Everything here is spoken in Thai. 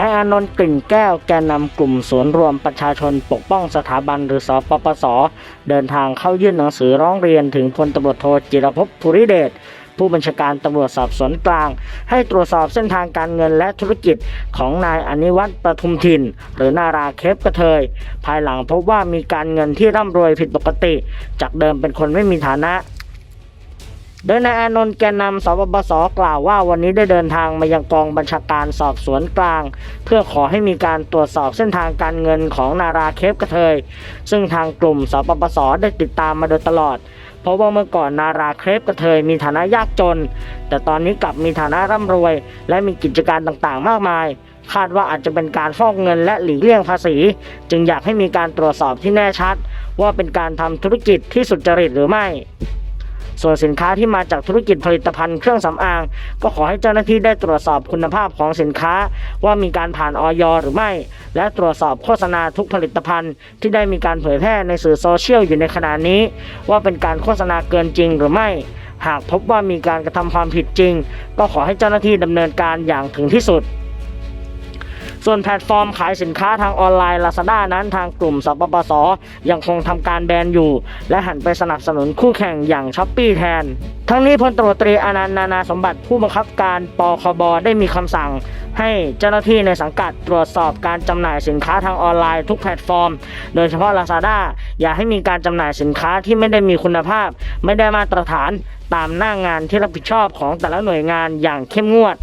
นายอนนท์กลิ่นแก้วแกนนำกลุ่มศูนย์รวมประชาชนปกป้องสถาบันหรือสปปส เดินทางเข้ายื่นหนังสือร้องเรียนถึงพลตำรวจโทจิรภพภูริเดชผู้บัญชาการตำรวจสอบสวนกลาง ให้ตรวจสอบเส้นทางการเงินและธุรกิจของนายอนิวัฒน์ประทุมทิน หรือนาราเคปกระเทย ภายหลังพบว่ามีการเงินที่ร่ำรวยผิดปกติ จากเดิมเป็นคนไม่มีฐานะ โดยนายอานนท์แกนนำสปปสกล่าวว่าวันนี้ได้เดินทางมายังกองบัญชาการสอบสวนกลาง เพื่อขอให้มีการตรวจสอบเส้นทางการเงินของนาราเคปกระเทย ซึ่งทางกลุ่มสปปสได้ติดตามมาโดยตลอด เพราะว่าเมื่อก่อนนาราเครปกระเทยมีฐานะยากจน แต่ตอนนี้กลับมีฐานะร่ำรวย และมีกิจการต่างๆ มากมาย คาดว่าอาจจะเป็นการฟอกเงินและหลีกเลี่ยงภาษี จึงอยากให้มีการตรวจสอบที่แน่ชัด ว่าเป็นการทำธุรกิจที่สุจริตหรือไม่ ส่วนสินค้าที่มาจากธุรกิจผลิตภัณฑ์เครื่องสำอาง ก็ขอให้เจ้าหน้าที่ได้ตรวจสอบคุณภาพของสินค้า ว่ามีการผ่านออยหรือไม่ และตรวจสอบโฆษณาทุกผลิตภัณฑ์ ที่ได้มีการเผยแพร่ในสื่อโซเชียลอยู่ในขณะนี้ ว่าเป็นการโฆษณาเกินจริงหรือไม่หากพบว่ามีการกระทำความผิดจริง ก็ขอให้เจ้าหน้าที่ดำเนินการอย่างถึงที่สุด ส่วนแพลตฟอร์มขายสินค้าทางออนไลน์ Lazada นั้นทางกลุ่มสปปสยังคงทำการแบนอยู่ และหันไปสนับสนุนคู่แข่งอย่างช้อปปี้แทน ทั้งนี้พลตรตรีอนันต์นานาสมบัติผู้บังคับการปคบได้มีคำสั่ง ให้เจ้าหน้าที่ในสังกัดตรวจสอบการจำหน่ายสินค้าทางออนไลน์ทุกแพลตฟอร์ม โดยเฉพาะ Lazada อย่าให้มีการจำหน่ายสินค้าที่ไม่ได้มีคุณภาพ ไม่ได้มาตรฐานตามหน้างานที่รับผิดชอบของแต่ละหน่วยงานอย่างเข้มงวด